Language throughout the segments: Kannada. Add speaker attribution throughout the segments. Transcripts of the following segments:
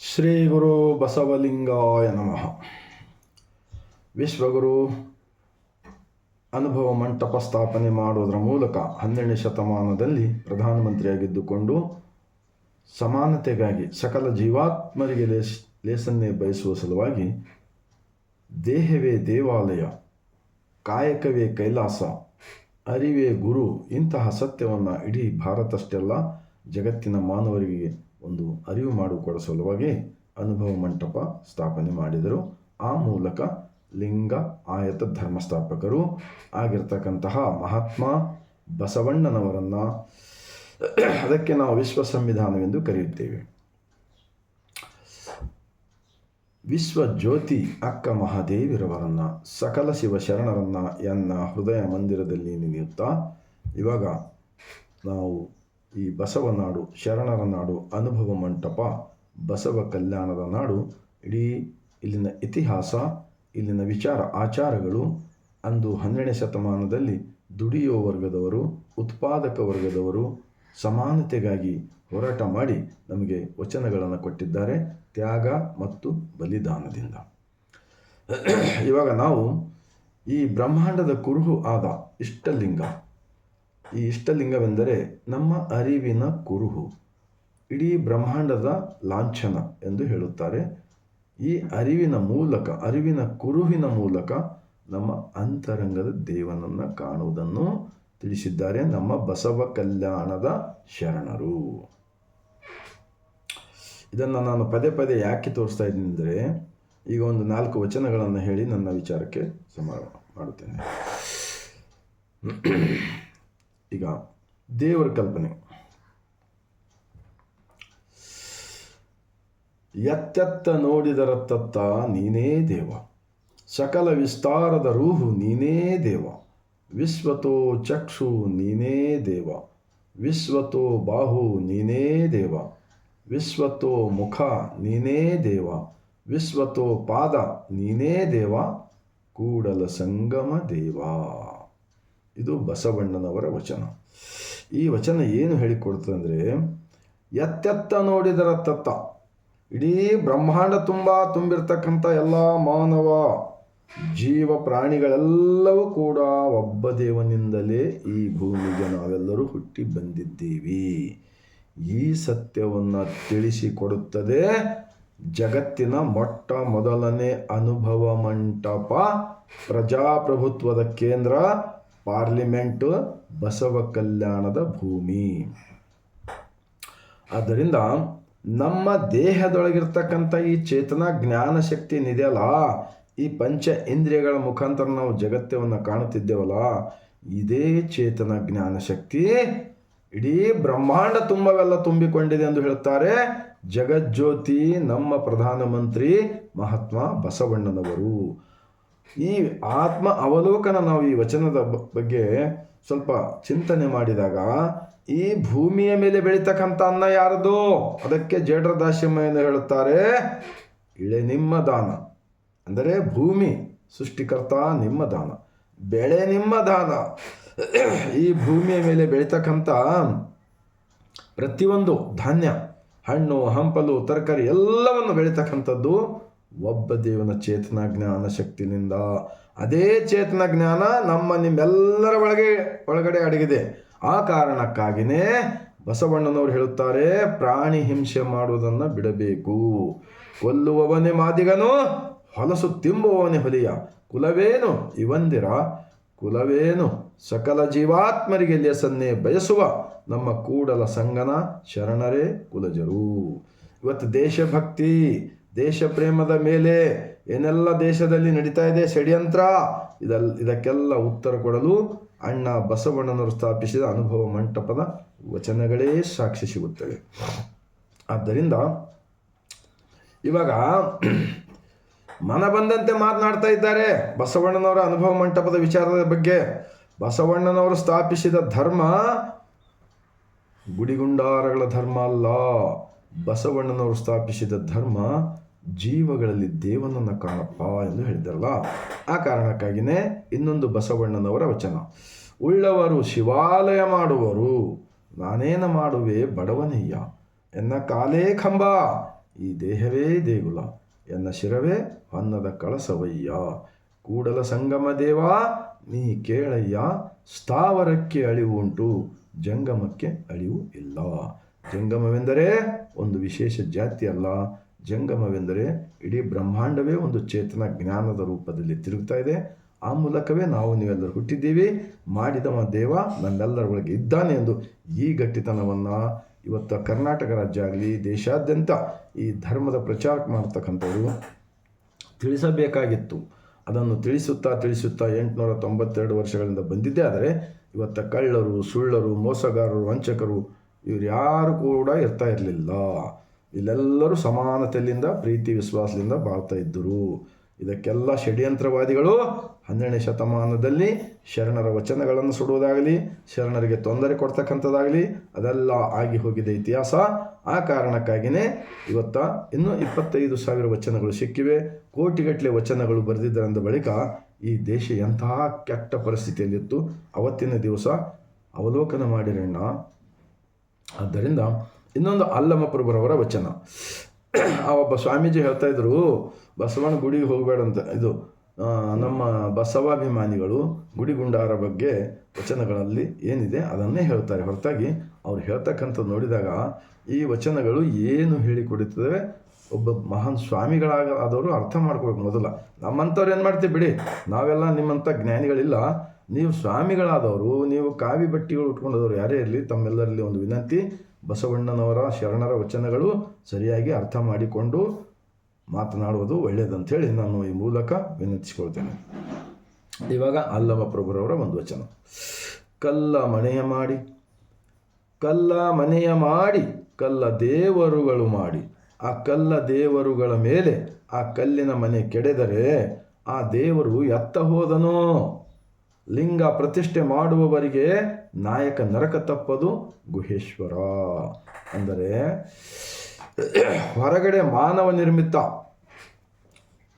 Speaker 1: ಶ್ರೀ ಗುರು ಬಸವಲಿಂಗಾಯ ನಮಃ. ವಿಶ್ವಗುರು ಅನುಭವ ಮಂಟಪ ಸ್ಥಾಪನೆ ಮಾಡುವುದರ ಮೂಲಕ ಹನ್ನೆರಡನೇ ಶತಮಾನದಲ್ಲಿ ಪ್ರಧಾನಮಂತ್ರಿಯಾಗಿದ್ದುಕೊಂಡು ಸಮಾನತೆಗಾಗಿ ಸಕಲ ಜೀವಾತ್ಮರಿಗೆ ಲೇಸ್, ಲೇಸನ್ನೇ ಬಯಸುವ ಸಲುವಾಗಿ ದೇಹವೇ ದೇವಾಲಯ, ಕಾಯಕವೇ ಕೈಲಾಸ, ಅರಿವೇ ಗುರು ಇಂತಹ ಸತ್ಯವನ್ನು ಇಡೀ ಭಾರತಷ್ಟೆಲ್ಲ ಜಗತ್ತಿನ ಮಾನವರಿಗೆ ಒಂದು ಅರಿವು ಮಾಡಿಕೊಡೋ ಸಲುವಾಗಿ ಅನುಭವ ಮಂಟಪ ಸ್ಥಾಪನೆ ಮಾಡಿದರು. ಆ ಮೂಲಕ ಲಿಂಗ ಆಯತ ಧರ್ಮಸ್ಥಾಪಕರು ಆಗಿರ್ತಕ್ಕಂತಹ ಮಹಾತ್ಮ ಬಸವಣ್ಣನವರನ್ನು ಅದಕ್ಕೆ ನಾವು ವಿಶ್ವ ಸಂವಿಧಾನವೆಂದು ಕರೆಯುತ್ತೇವೆ. ವಿಶ್ವ ಜ್ಯೋತಿ ಅಕ್ಕ ಮಹಾದೇವಿರವರನ್ನು, ಸಕಲ ಶಿವ ಶರಣರನ್ನು ಎನ್ನ ಹೃದಯ ಮಂದಿರದಲ್ಲಿ ನೆನೆಯುತ್ತಾ ಇವಾಗ ನಾವು ಈ ಬಸವನಾಡು ಶರಣರ ನಾಡು, ಅನುಭವ ಮಂಟಪ, ಬಸವ ಕಲ್ಯಾಣದ ನಾಡು, ಇಡೀ ಇಲ್ಲಿನ ಇತಿಹಾಸ, ಇಲ್ಲಿನ ವಿಚಾರ ಆಚಾರಗಳು ಅಂದು ಹನ್ನೆರಡನೇ ಶತಮಾನದಲ್ಲಿ ದುಡಿಯುವ ವರ್ಗದವರು, ಉತ್ಪಾದಕ ವರ್ಗದವರು ಸಮಾನತೆಗಾಗಿ ಹೋರಾಟ ಮಾಡಿ ನಮಗೆ ವಚನಗಳನ್ನು ಕೊಟ್ಟಿದ್ದಾರೆ ತ್ಯಾಗ ಮತ್ತು ಬಲಿದಾನದಿಂದ. ಇವಾಗ ನಾವು ಈ ಬ್ರಹ್ಮಾಂಡದ ಕುರುಹು ಆದ ಇಷ್ಟಲಿಂಗ ಈ ಇಷ್ಟಲಿಂಗವೆಂದರೆ ನಮ್ಮ ಅರಿವಿನ ಕುರುಹು, ಇಡೀ ಬ್ರಹ್ಮಾಂಡದ ಲಾಂಛನ ಎಂದು ಹೇಳುತ್ತಾರೆ. ಈ ಅರಿವಿನ ಮೂಲಕ, ಅರಿವಿನ ಕುರುಹಿನ ಮೂಲಕ ನಮ್ಮ ಅಂತರಂಗದ ದೇವನನ್ನು ಕಾಣುವುದನ್ನು ತಿಳಿಸಿದ್ದಾರೆ ನಮ್ಮ ಬಸವ ಕಲ್ಯಾಣದ ಶರಣರು. ಇದನ್ನು ನಾನು ಪದೇ ಪದೇ ಯಾಕೆ ತೋರಿಸ್ತಾ ಇದ್ದೀನಿ ಅಂದರೆ, ಈಗ ಒಂದು ನಾಲ್ಕು ವಚನಗಳನ್ನು ಹೇಳಿ ನನ್ನ ವಿಚಾರಕ್ಕೆ ಸಮಾರ ಮಾಡುತ್ತೇನೆ. ಈಗ ದೇವರ ಕಲ್ಪನೆ. ಎತ್ತೆತ್ತ ನೋಡಿದರ ತತ್ತ ನೀನೇ ದೇವ. ಸಕಲ ವಿಸ್ತಾರದ ರೂಹು ನೀನೇ ದೇವ. ವಿಶ್ವತೋ ಚಕ್ಷು ನೀನೇ ದೇವ. ವಿಶ್ವತೋ ಬಾಹು ನೀನೇ ದೇವ. ವಿಶ್ವತೋ ಮುಖ ನೀನೇ ದೇವ. ವಿಶ್ವತೋ ಪಾದ ನೀನೇ ದೇವ. ಕೂಡಲ ಸಂಗಮ ದೇವ. ಇದು ಬಸವಣ್ಣನವರ ವಚನ. ಈ ವಚನ ಏನು ಹೇಳಿಕೊಡ್ತದೆ ಅಂದರೆ ಎತ್ತೆತ್ತ ನೋಡಿದರ ತತ್ತ, ಇಡೀ ಬ್ರಹ್ಮಾಂಡ ತುಂಬ ತುಂಬಿರ್ತಕ್ಕಂಥ ಎಲ್ಲ ಮಾನವ ಜೀವ ಪ್ರಾಣಿಗಳೆಲ್ಲವೂ ಕೂಡ ಒಬ್ಬ ದೇವನಿಂದಲೇ ಈ ಭೂಮಿಗೆ ನಾವೆಲ್ಲರೂ ಹುಟ್ಟಿ ಬಂದಿದ್ದೀವಿ. ಈ ಸತ್ಯವನ್ನು ತಿಳಿಸಿಕೊಡುತ್ತದೆ ಜಗತ್ತಿನ ಮೊಟ್ಟ ಮೊದಲನೇ ಅನುಭವ ಮಂಟಪ ಪ್ರಜಾಪ್ರಭುತ್ವದ ಕೇಂದ್ರ ಪಾರ್ಲಿಮೆಂಟ್ ಬಸವ ಕಲ್ಯಾಣದ ಭೂಮಿ. ಆದ್ದರಿಂದ ನಮ್ಮ ದೇಹದೊಳಗಿರ್ತಕ್ಕಂಥ ಈ ಚೇತನ ಜ್ಞಾನ ಶಕ್ತಿ ಏನಿದೆಯಲ್ಲ ಈ ಪಂಚ ಇಂದ್ರಿಯಗಳ ಮುಖಾಂತರ ನಾವು ಜಗತ್ತವನ್ನು ಕಾಣುತ್ತಿದ್ದೇವಲ್ಲ? ಇದೇ ಚೇತನ ಜ್ಞಾನ ಶಕ್ತಿ. ಇಡೀ ಬ್ರಹ್ಮಾಂಡ ತುಂಬವೆಲ್ಲ ತುಂಬಿಕೊಂಡಿದೆ ಎಂದು ಹೇಳುತ್ತಾರೆ ಜಗಜ್ಯೋತಿ ನಮ್ಮ ಪ್ರಧಾನಮಂತ್ರಿ ಮಹಾತ್ಮ ಬಸವಣ್ಣನವರು. ಈ ಆತ್ಮ ಅವಲೋಕನ ನಾವು ಈ ವಚನದ ಬಗ್ಗೆ ಸ್ವಲ್ಪ ಚಿಂತನೆ ಮಾಡಿದಾಗ ಈ ಭೂಮಿಯ ಮೇಲೆ ಬೆಳೀತಕ್ಕಂಥ ಅನ್ನ ಯಾರದು? ಅದಕ್ಕೆ ಜೇಡ್ರ ದಾಸ್ಯಮ ಎಂದು ಹೇಳುತ್ತಾರೆ? ಇಳೆ ನಿಮ್ಮ ದಾನ. ಅಂದರೆ ಭೂಮಿ, ಸೃಷ್ಟಿಕರ್ತ ನಿಮ್ಮ ದಾನ. ಬೆಳೆ ನಿಮ್ಮ ದಾನ. ಈ ಭೂಮಿಯ ಮೇಲೆ ಬೆಳೀತಕ್ಕಂಥ ಪ್ರತಿಯೊಂದು ಧಾನ್ಯ, ಹಣ್ಣು, ಹಂಪಲು, ತರಕಾರಿ ಎಲ್ಲವನ್ನು ಬೆಳೀತಕ್ಕಂಥದ್ದು ಒಬ್ಬ ದೇವನ ಚೇತನ ಜ್ಞಾನ ಶಕ್ತಿನಿಂದ ಅದೇ ಚೇತನ ಜ್ಞಾನ ನಮ್ಮ ನಿಮ್ಮೆಲ್ಲರ ಒಳಗೆ, ಒಳಗಡೆ ಅಡಗಿದೆ. ಆ ಕಾರಣಕ್ಕಾಗಿಯೇ ಬಸವಣ್ಣನವರು ಹೇಳುತ್ತಾರೆ, ಪ್ರಾಣಿ ಹಿಂಸೆ ಮಾಡುವುದನ್ನು ಬಿಡಬೇಕು. ಕೊಲ್ಲುವವನೇ ಮಾದಿಗನು, ಹೊಲಸು ತಿಂಬುವವನೇ ಹೊಲಿಯ. ಕುಲವೇನು ಇವಂದಿರ? ಕುಲವೇನು ಸಕಲ ಜೀವಾತ್ಮರಿಗೆ ಲೆಸನ್ನೇ ಬಯಸುವ ನಮ್ಮ ಕೂಡಲ ಸಂಗನ ಶರಣರೇ ಕುಲಜರು. ಇವತ್ತು ದೇಶಭಕ್ತಿ ದೇಶ ಪ್ರೇಮದ ಮೇಲೆ ಏನೆಲ್ಲ ದೇಶದಲ್ಲಿ ನಡೀತಾ ಇದೆ, ಷಡ್ಯಂತ್ರ, ಇದಲ್, ಇದಕ್ಕೆಲ್ಲ ಉತ್ತರ ಕೊಡಲು ಅಣ್ಣ ಬಸವಣ್ಣನವರು ಸ್ಥಾಪಿಸಿದ ಅನುಭವ ಮಂಟಪದ ವಚನಗಳೇ ಸಾಕ್ಷಿ ಸಿಗುತ್ತವೆ. ಆದ್ದರಿಂದ ಇವಾಗ ಮನ ಬಂದಂತೆ ಮಾತನಾಡ್ತಾ ಇದ್ದಾರೆ ಬಸವಣ್ಣನವರ ಅನುಭವ ಮಂಟಪದ ವಿಚಾರದ ಬಗ್ಗೆ. ಬಸವಣ್ಣನವರು ಸ್ಥಾಪಿಸಿದ ಧರ್ಮ ಗುಡಿಗುಂಡಾರಗಳ ಧರ್ಮ ಅಲ್ಲ. ಬಸವಣ್ಣನವರು ಸ್ಥಾಪಿಸಿದ ಧರ್ಮ ಜೀವಗಳಲ್ಲಿ ದೇವನನ್ನು ಕಾಣಪ್ಪ ಎಂದು ಹೇಳಿದ್ದಾರಲ್ಲ ಆ ಕಾರಣಕ್ಕಾಗಿಯೇ ಇನ್ನೊಂದು ಬಸವಣ್ಣನವರ ವಚನ. ಉಳ್ಳವರು ಶಿವಾಲಯ ಮಾಡುವರು, ನಾನೇನ ಮಾಡುವೆ ಬಡವನಯ್ಯ? ಎನ್ನ ಕಾಲೇ ಕಂಬ, ಈ ದೇಹವೇ ದೇಗುಲ. ಎನ್ನ ಶಿರವೇ ಅನ್ನದ ಕಳಸವಯ್ಯ. ಕೂಡಲ ಸಂಗಮ ದೇವ, ನೀ ಕೇಳಯ್ಯ, ಸ್ಥಾವರಕ್ಕೆ ಅಳಿವು ಉಂಟು, ಜಂಗಮಕ್ಕೆ ಅಳಿವು ಇಲ್ಲ. ಜಂಗಮವೆಂದರೆ ಒಂದು ವಿಶೇಷ ಜಾತಿ ಅಲ್ಲ ಜಂಗಮವೆಂದರೆ ಇಡೀ ಬ್ರಹ್ಮಾಂಡವೇ ಒಂದು ಚೇತನ ಜ್ಞಾನದ ರೂಪದಲ್ಲಿ ತಿರುಗ್ತಾ ಇದೆ. ಆ ಮೂಲಕವೇ ನಾವು ನೀವೆಲ್ಲರೂ ಹುಟ್ಟಿದ್ದೀವಿ. ಮಾಡಿದವ ದೇವ ನನ್ನೆಲ್ಲರ ಒಳಗೆ ಇದ್ದಾನೆ ಎಂದು ಈ ಗಟ್ಟಿತನವನ್ನು ಇವತ್ತು ಕರ್ನಾಟಕ ರಾಜ್ಯ ಆಗಲಿ, ದೇಶಾದ್ಯಂತ ಈ ಧರ್ಮದ ಪ್ರಚಾರ ಮಾಡ್ತಕ್ಕಂಥವ್ರು ತಿಳಿಸಬೇಕಾಗಿತ್ತು. ಅದನ್ನು ತಿಳಿಸುತ್ತಾ ತಿಳಿಸುತ್ತಾ ಎಂಟುನೂರ ತೊಂಬತ್ತೆರಡು ವರ್ಷಗಳಿಂದ ಬಂದಿದ್ದೇ ಆದರೆ ಇವತ್ತು ಕಳ್ಳರು, ಸುಳ್ಳರು, ಮೋಸಗಾರರು, ವಂಚಕರು ಇವ್ರು ಯಾರು ಕೂಡ ಇರ್ತಾ ಇರಲಿಲ್ಲ. ಇಲ್ಲೆಲ್ಲರೂ ಸಮಾನತೆಯಿಂದ, ಪ್ರೀತಿ, ವಿಶ್ವಾಸದಿಂದ ಬಾಳ್ತಾ ಇದ್ದರು. ಇದಕ್ಕೆಲ್ಲ ಷಡ್ಯಂತ್ರವಾದಿಗಳು ಹನ್ನೆರಡನೇ ಶತಮಾನದಲ್ಲಿ ಶರಣರ ವಚನಗಳನ್ನು ಸುಡುವುದಾಗಲಿ, ಶರಣರಿಗೆ ತೊಂದರೆ ಕೊಡ್ತಕ್ಕಂಥದ್ದಾಗಲಿ, ಅದೆಲ್ಲ ಆಗಿ ಹೋಗಿದೆ ಇತಿಹಾಸ. ಆ ಕಾರಣಕ್ಕಾಗಿಯೇ ಇವತ್ತ ಇನ್ನೂ ಇಪ್ಪತ್ತೈದು ಸಾವಿರ ವಚನಗಳು ಸಿಕ್ಕಿವೆ. ಕೋಟಿಗಟ್ಟಲೆ ವಚನಗಳು ಬರೆದಿದ್ದರಂದ ಬಳಿಕ ಈ ದೇಶ ಎಂತಹ ಕೆಟ್ಟ ಪರಿಸ್ಥಿತಿಯಲ್ಲಿತ್ತು. ಅವತ್ತಿನ ದಿವಸ ಅವಲೋಕನ ಮಾಡಿರಣ್ಣ. ಆದ್ದರಿಂದ ಇನ್ನೊಂದು ಅಲ್ಲಮಪ್ರಭರವರ ವಚನ. ಆ ಒಬ್ಬ ಸ್ವಾಮೀಜಿ ಹೇಳ್ತಾ ಇದ್ರು ಬಸವಣ್ಣ ಗುಡಿಗೆ ಹೋಗಬೇಡಂತ. ಇದು ನಮ್ಮ ಬಸವಾಭಿಮಾನಿಗಳು ಗುಡಿಗುಂಡಾರ ಬಗ್ಗೆ ವಚನಗಳಲ್ಲಿ ಏನಿದೆ ಅದನ್ನೇ ಹೇಳ್ತಾರೆ. ಹೊರತಾಗಿ ಅವ್ರು ಹೇಳ್ತಕ್ಕಂಥದ್ದು ನೋಡಿದಾಗ ಈ ವಚನಗಳು ಏನು ಹೇಳಿಕೊಡುತ್ತವೆ ಒಬ್ಬ ಮಹಾನ್ ಸ್ವಾಮಿಗಳಾಗ ಆದವರು ಅರ್ಥ ಮಾಡ್ಕೋಬೇಕು ಮೊದಲ. ನಮ್ಮಂಥವ್ರು ಏನು ಮಾಡ್ತೀವಿ ಬಿಡಿ, ನಾವೆಲ್ಲ ನಿಮ್ಮಂಥ ಜ್ಞಾನಿಗಳಿಲ್ಲ. ನೀವು ಸ್ವಾಮಿಗಳಾದವರು, ನೀವು ಕಾವಿ ಬಟ್ಟಿಗಳು ಉಟ್ಕೊಂಡದವರು ಯಾರೇ ಇರಲಿ, ತಮ್ಮೆಲ್ಲರಲ್ಲಿ ಒಂದು ವಿನಂತಿ ಬಸವಣ್ಣನವರ ಶರಣರ ವಚನಗಳು ಸರಿಯಾಗಿ ಅರ್ಥ ಮಾಡಿಕೊಂಡು ಮಾತನಾಡುವುದು ಒಳ್ಳೆಯದಂಥೇಳಿ ನಾನು ಈ ಮೂಲಕ ವಿನಂತಿಸಿಕೊಳ್ತೇನೆ. ಇವಾಗ ಅಲ್ಲಮ ಪ್ರಭುರವರ ಒಂದು ವಚನ. ಕಲ್ಲ ಮನೆಯ ಮಾಡಿ, ಕಲ್ಲ ಮನೆಯ ಮಾಡಿ, ಕಲ್ಲ ದೇವರುಗಳು ಮಾಡಿ, ಆ ಕಲ್ಲ ದೇವರುಗಳ ಮೇಲೆ ಆ ಕಲ್ಲಿನ ಮನೆ ಕೆಡೆದರೆ ಆ ದೇವರು ಎತ್ತ ಹೋದನೋ? ಲಿಂಗ ಪ್ರತಿಷ್ಠೆ ಮಾಡುವವರಿಗೆ ನಾಯಕ ನರಕ ತಪ್ಪದು ಗುಹೇಶ್ವರ. ಅಂದರೆ ಹೊರಗಡೆ ಮಾನವ ನಿರ್ಮಿತ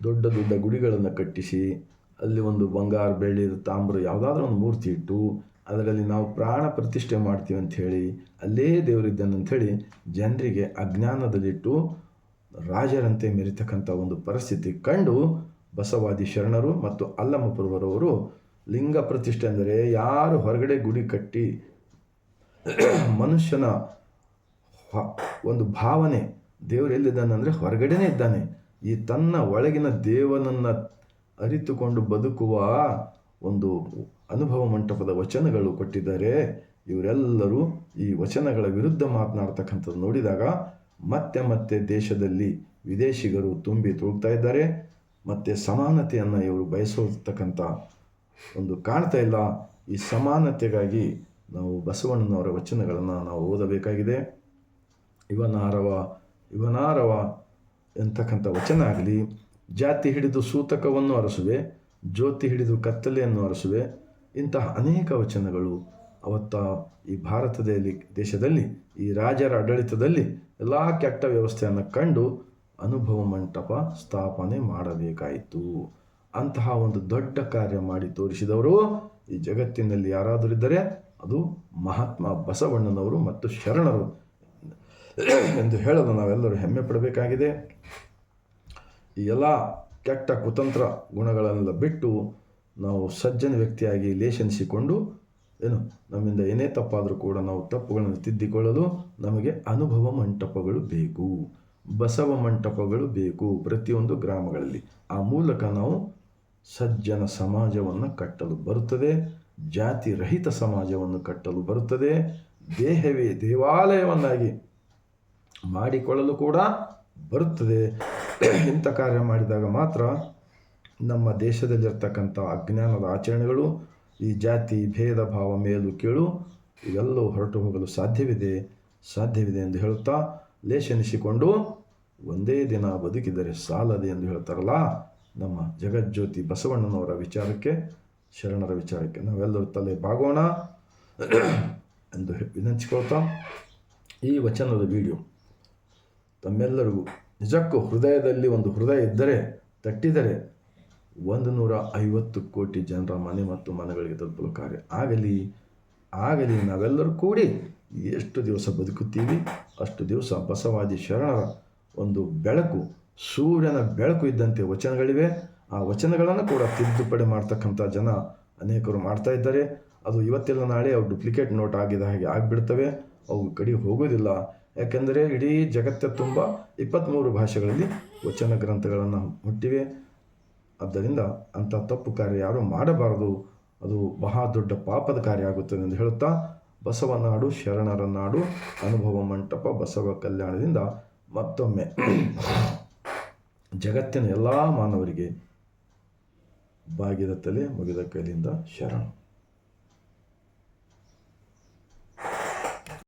Speaker 1: ದೊಡ್ಡ ದೊಡ್ಡ ಗುಡಿಗಳನ್ನು ಕಟ್ಟಿಸಿ, ಅಲ್ಲಿ ಒಂದು ಬಂಗಾರ ಬೆಳ್ಳಿ ತಾಮ್ರ ಯಾವುದಾದ್ರೂ ಒಂದು ಮೂರ್ತಿ ಇಟ್ಟು, ಅದರಲ್ಲಿ ನಾವು ಪ್ರಾಣ ಪ್ರತಿಷ್ಠೆ ಮಾಡ್ತೀವಿ ಅಂಥೇಳಿ ಅಲ್ಲೇ ದೇವರಿದ್ದಾನೆ ಅಂಥೇಳಿ ಜನರಿಗೆ ಅಜ್ಞಾನದಲ್ಲಿಟ್ಟು ರಾಜರಂತೆ ಮೆರಿತಕ್ಕಂಥ ಒಂದು ಪರಿಸ್ಥಿತಿ ಕಂಡು ಬಸವಾದಿ ಶರಣರು ಮತ್ತು ಅಲ್ಲಮಪುರವರವರು ಲಿಂಗ ಪ್ರತಿಷ್ಠೆ ಅಂದರೆ ಯಾರು ಹೊರಗಡೆ ಗುಡಿ ಕಟ್ಟಿ ಮನುಷ್ಯನ ಒಂದು ಭಾವನೆ, ದೇವರು ಎಲ್ಲಿದ್ದಾನೆ ಅಂದರೆ ಹೊರಗಡೆನೇ ಇದ್ದಾನೆ. ಈ ತನ್ನ ಒಳಗಿನ ದೇವನನ್ನು ಅರಿತುಕೊಂಡು ಬದುಕುವ ಒಂದು ಅನುಭವ ಮಂಟಪದ ವಚನಗಳು ಕೊಟ್ಟಿದ್ದಾರೆ. ಇವರೆಲ್ಲರೂ ಈ ವಚನಗಳ ವಿರುದ್ಧ ಮಾತನಾಡ್ತಕ್ಕಂಥದ್ದು ನೋಡಿದಾಗ ಮತ್ತೆ ಮತ್ತೆ ದೇಶದಲ್ಲಿ ವಿದೇಶಿಗರು ತುಂಬಿ ತುಳುಕ್ತಾ ಇದ್ದಾರೆ. ಮತ್ತು ಸಮಾನತೆಯನ್ನು ಇವರು ಬಯಸತಕ್ಕಂಥ ಒಂದು ಕಾಣ್ತಾ ಇಲ್ಲ. ಈ ಸಮಾನತೆಗಾಗಿ ನಾವು ಬಸವಣ್ಣನವರ ವಚನಗಳನ್ನು ನಾವು ಓದಬೇಕಾಗಿದೆ. ಇವನಾರವ ಇವನಾರವ ಎಂತಕ್ಕಂಥ ವಚನ ಆಗಲಿ, ಜಾತಿ ಹಿಡಿದು ಸೂತಕವನ್ನು ಅರಸುವೆ, ಜ್ಯೋತಿ ಹಿಡಿದು ಕತ್ತಲೆಯನ್ನು ಅರಸುವೆ, ಇಂತಹ ಅನೇಕ ವಚನಗಳು ಅವತ್ತ ಈ ಭಾರತದಲ್ಲಿ ದೇಶದಲ್ಲಿ, ಈ ರಾಜರ ಆಡಳಿತದಲ್ಲಿ ಎಲ್ಲ ಕೆಟ್ಟ ವ್ಯವಸ್ಥೆಯನ್ನು ಕಂಡು ಅನುಭವ ಮಂಟಪ ಸ್ಥಾಪನೆ ಮಾಡಬೇಕಾಯಿತು. ಅಂತಹ ಒಂದು ದೊಡ್ಡ ಕಾರ್ಯ ಮಾಡಿ ತೋರಿಸಿದವರು ಈ ಜಗತ್ತಿನಲ್ಲಿ ಯಾರಾದರೂ ಇದ್ದರೆ ಅದು ಮಹಾತ್ಮ ಬಸವಣ್ಣನವರು ಮತ್ತು ಶರಣರು ಎಂದು ಹೇಳಲು ನಾವೆಲ್ಲರೂ ಹೆಮ್ಮೆ ಪಡಬೇಕಾಗಿದೆ. ಈ ಎಲ್ಲ ಕೆಟ್ಟ ಕುತಂತ್ರ ಗುಣಗಳನ್ನೆಲ್ಲ ಬಿಟ್ಟು ನಾವು ಸಜ್ಜನ ವ್ಯಕ್ತಿಯಾಗಿ ಲೇಷನಿಸಿಕೊಂಡು ಏನು, ನಮ್ಮಿಂದ ಏನೇ ತಪ್ಪಾದರೂ ಕೂಡ ನಾವು ತಪ್ಪುಗಳನ್ನು ತಿದ್ದಿಕೊಳ್ಳಲು ನಮಗೆ ಅನುಭವ ಮಂಟಪಗಳು ಬೇಕು. ಬಸವ ಮಂಟಪಗಳು ಬೇಕು ಪ್ರತಿಯೊಂದು ಗ್ರಾಮಗಳಲ್ಲಿ. ಆ ಮೂಲಕ ನಾವು ಸಜ್ಜನ ಸಮಾಜವನ್ನು ಕಟ್ಟಲು ಬರುತ್ತದೆ ಜಾತಿ ರಹಿತ ಸಮಾಜವನ್ನು ಕಟ್ಟಲು ಬರುತ್ತದೆ, ದೇಹವೇ ದೇವಾಲಯವನ್ನಾಗಿ ಮಾಡಿಕೊಳ್ಳಲು ಕೂಡ ಬರುತ್ತದೆ. ಇಂಥ ಕಾರ್ಯ ಮಾಡಿದಾಗ ಮಾತ್ರ ನಮ್ಮ ದೇಶದಲ್ಲಿರ್ತಕ್ಕಂಥ ಅಜ್ಞಾನದ ಆಚರಣೆಗಳು, ಈ ಜಾತಿ ಭೇದ ಭಾವ ಮೇಲು ಕೀಳು ಇವೆಲ್ಲವೂ ಹೊರಟು ಹೋಗಲು ಸಾಧ್ಯವಿದೆ ಸಾಧ್ಯವಿದೆ ಎಂದು ಹೇಳುತ್ತಾ ಲೇಷನಿಸಿಕೊಂಡು, ಒಂದೇ ದಿನ ಬದುಕಿದರೆ ಸಾಲದೆ ಎಂದು ಹೇಳ್ತಾರಲ್ಲ. ನಮ್ಮ ಜಗಜ್ಯೋತಿ ಬಸವಣ್ಣನವರ ವಿಚಾರಕ್ಕೆ, ಶರಣರ ವಿಚಾರಕ್ಕೆ ನಾವೆಲ್ಲರೂ ತಲೆ ಬಾಗೋಣ ಎಂದು ವಿನಂತಿಸ್ಕೊಳ್ತಾ ಈ ವಚನದ ವಿಡಿಯೋ ತಮ್ಮೆಲ್ಲರಿಗೂ ನಿಜಕ್ಕೂ ಹೃದಯದಲ್ಲಿ ಒಂದು ಹೃದಯ ಇದ್ದರೆ, ತಟ್ಟಿದರೆ ಒಂದು ನೂರ ಐವತ್ತು ಕೋಟಿ ಜನರ ಮನೆ ಮತ್ತು ಮನೆಗಳಿಗೆ ತಲುಪಲು ಕಾರ್ಯ. ಆಗಲಿ ಆಗಲಿ ನಾವೆಲ್ಲರೂ ಕೂಡಿ ಎಷ್ಟು ದಿವಸ ಬದುಕುತ್ತೀವಿ, ಅಷ್ಟು ದಿವಸ ಬಸವಾದಿ ಶರಣರ ಒಂದು ಬೆಳಕು ಸೂರ್ಯನ ಬೆಳಕು ಇದ್ದಂತೆ ವಚನಗಳಿವೆ. ಆ ವಚನಗಳನ್ನು ಕೂಡ ತಿದ್ದುಪಡಿ ಮಾಡ್ತಕ್ಕಂಥ ಜನ ಅನೇಕರು ಮಾಡ್ತಾ ಇದ್ದಾರೆ. ಅದು ಇವತ್ತೆಲ್ಲ, ನಾಳೆ ಅವು ಡುಪ್ಲಿಕೇಟ್ ನೋಟ್ ಆಗಿದ ಹಾಗೆ ಆಗಿಬಿಡ್ತವೆ. ಅವು ಕಡೆ ಹೋಗೋದಿಲ್ಲ. ಯಾಕೆಂದರೆ ಇಡೀ ಜಗತ್ತ ತುಂಬ ಇಪ್ಪತ್ತ್ಮೂರು ಭಾಷೆಗಳಲ್ಲಿ ವಚನ ಗ್ರಂಥಗಳನ್ನು ಹುಟ್ಟಿವೆ. ಆದ್ದರಿಂದ ಅಂಥ ತಪ್ಪು ಕಾರ್ಯ ಯಾರೂ ಮಾಡಬಾರದು. ಅದು ಮಹಾ ದೊಡ್ಡ ಪಾಪದ ಕಾರ್ಯ ಆಗುತ್ತದೆ ಎಂದು ಹೇಳುತ್ತಾ ಬಸವನಾಡು ಶರಣರ ನಾಡು. ಅನುಭವ ಮಂಟಪ ಬಸವ ಕಲ್ಯಾಣದಿಂದ ಮತ್ತೊಮ್ಮೆ. ಜಗತ್ತಿನ ಎಲ್ಲ ಮಾನವರಿಗೆ ಬಾಗಿದ ತಲೆ ಮುಗಿದ ಕೈಲಿಂದ ಶರಣ.